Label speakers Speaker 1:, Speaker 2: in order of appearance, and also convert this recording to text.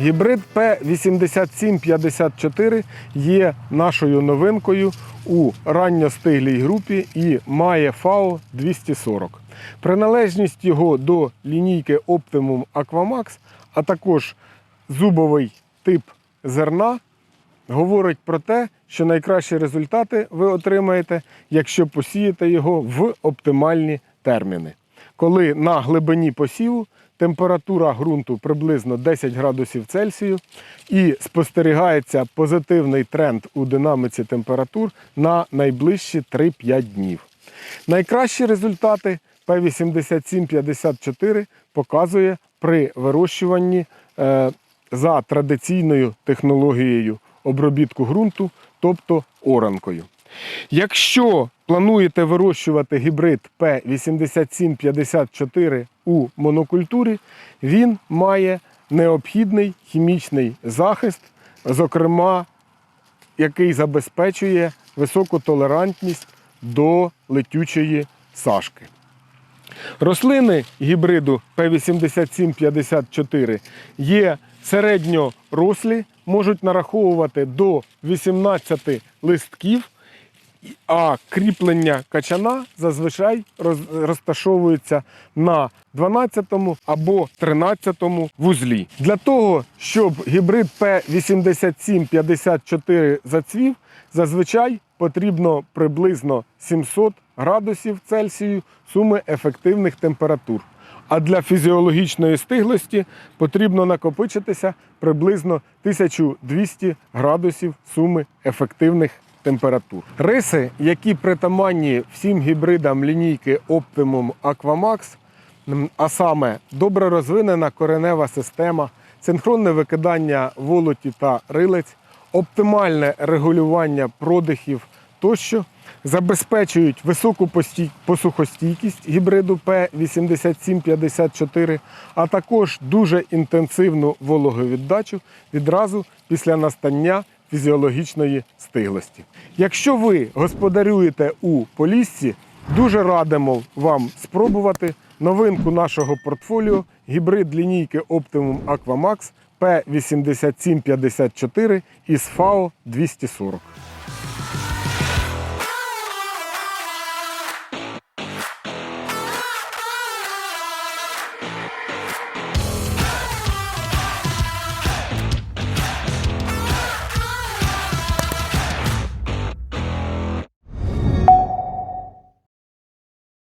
Speaker 1: Гібрид P8754 є нашою новинкою у ранньостиглій групі і має ФАО 240. Приналежність його до лінійки Optimum Aquamax, а також зубовий тип зерна говорить про те, що найкращі результати ви отримаєте, якщо посієте його в оптимальні терміни. Коли на глибині посіву температура ґрунту приблизно 10 градусів Цельсію і спостерігається позитивний тренд у динаміці температур на найближчі 3-5 днів. Найкращі результати P8754 показує при вирощуванні е, за традиційною технологією обробітку ґрунту, тобто оранкою. Якщо плануєте вирощувати гібрид P8754 у монокультурі, він має необхідний хімічний захист, зокрема, який забезпечує високу толерантність до летючої сашки. Рослини гібриду P8754 є середньорослі, можуть нараховувати до 18 листків, а кріплення качана зазвичай розташовується на 12 або 13 вузлі. Для того, щоб гібрид P8754 зацвів, зазвичай потрібно приблизно 700 градусів Цельсію суми ефективних температур. А для фізіологічної стиглості потрібно накопичитися приблизно 1200 градусів суми ефективних температур. Риси, які притаманні всім гібридам лінійки Optimum Aquamax, а саме добре розвинена коренева система, синхронне викидання волоті та рилець, оптимальне регулювання продихів тощо, забезпечують високу посухостійкість гібриду P8754, а також дуже інтенсивну вологовіддачу відразу після настання фізіологічної стиглості. Якщо ви господарюєте у Поліссі, дуже радимо вам спробувати новинку нашого портфоліо гібрид лінійки Optimum Aquamax P8754 із FAO 240.